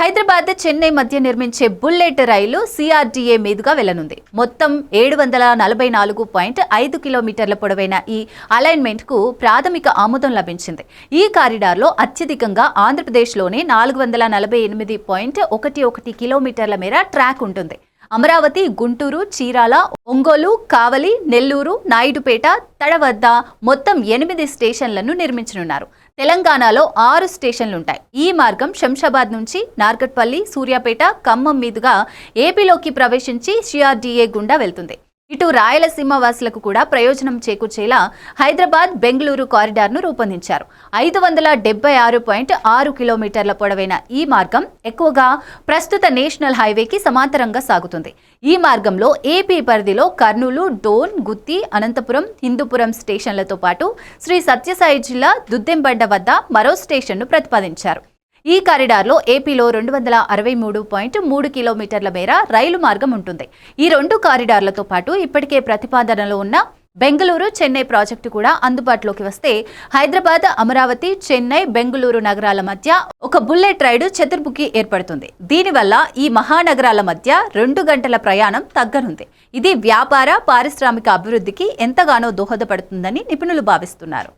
హైదరాబాద్ చెన్నై మధ్య నిర్మించే బుల్లెట్ రైలు సిఆర్డీఏ మీదుగా వెళ్ళనుంది. మొత్తం ఏడు వందల నలభై నాలుగు పాయింట్ ఐదు కిలోమీటర్ల పొడవైన ఈ అలైన్మెంట్కు ప్రాథమిక ఆమోదం లభించింది. ఈ కారిడార్లో అత్యధికంగా ఆంధ్రప్రదేశ్లోనే నాలుగు వందల నలభై ఎనిమిది పాయింట్ ఒకటి ఒకటి కిలోమీటర్ల మేర ట్రాక్ ఉంటుంది. అమరావతి గుంటూరు చీరాల ఒంగోలు కావలి నెల్లూరు నాయుడుపేట తడవద్ద మొత్తం ఎనిమిది స్టేషన్లను నిర్మించనున్నారు. తెలంగాణలో ఆరు స్టేషన్లుంటాయి. ఈ మార్గం శంషాబాద్ నుంచి నార్గట్పల్లి సూర్యాపేట ఖమ్మం మీదుగా ఏపీలోకి ప్రవేశించి సిఆర్డీఏ గుండా వెళ్తుంది. ఇటు రాయలసీమ వాసులకు కూడా ప్రయోజనం చేకూర్చేలా హైదరాబాద్ బెంగళూరు కారిడార్ను రూపొందించారు. ఐదు వందల డెబ్బై ఆరు పాయింట్ ఆరు కిలోమీటర్ల పొడవైన ఈ మార్గం ఎక్కువగా ప్రస్తుత నేషనల్ హైవేకి సమాంతరంగా సాగుతుంది. ఈ మార్గంలో ఏపీ పరిధిలో కర్నూలు డోన్ గుత్తి అనంతపురం హిందూపురం స్టేషన్లతో పాటు శ్రీ సత్యసాయి జిల్లా దుద్దెంబండ వద్ద మరో స్టేషన్ను ప్రతిపాదించారు. ఈ కారిడార్లో ఏపీలో రెండు వందల అరవై మూడు పాయింట్ మూడు కిలోమీటర్ల మేర రైలు మార్గం ఉంటుంది. ఈ రెండు కారిడార్లతో పాటు ఇప్పటికే ప్రతిపాదనలో ఉన్న బెంగళూరు చెన్నై ప్రాజెక్టు కూడా అందుబాటులోకి వస్తే హైదరాబాద్ అమరావతి చెన్నై బెంగళూరు నగరాల మధ్య ఒక బుల్లెట్ రైడు చతుర్ముఖి ఏర్పడుతుంది. దీనివల్ల ఈ మహానగరాల మధ్య రెండు గంటల ప్రయాణం తగ్గనుంది. ఇది వ్యాపార పారిశ్రామిక అభివృద్ధికి ఎంతగానో దోహదపడుతుందని నిపుణులు భావిస్తున్నారు.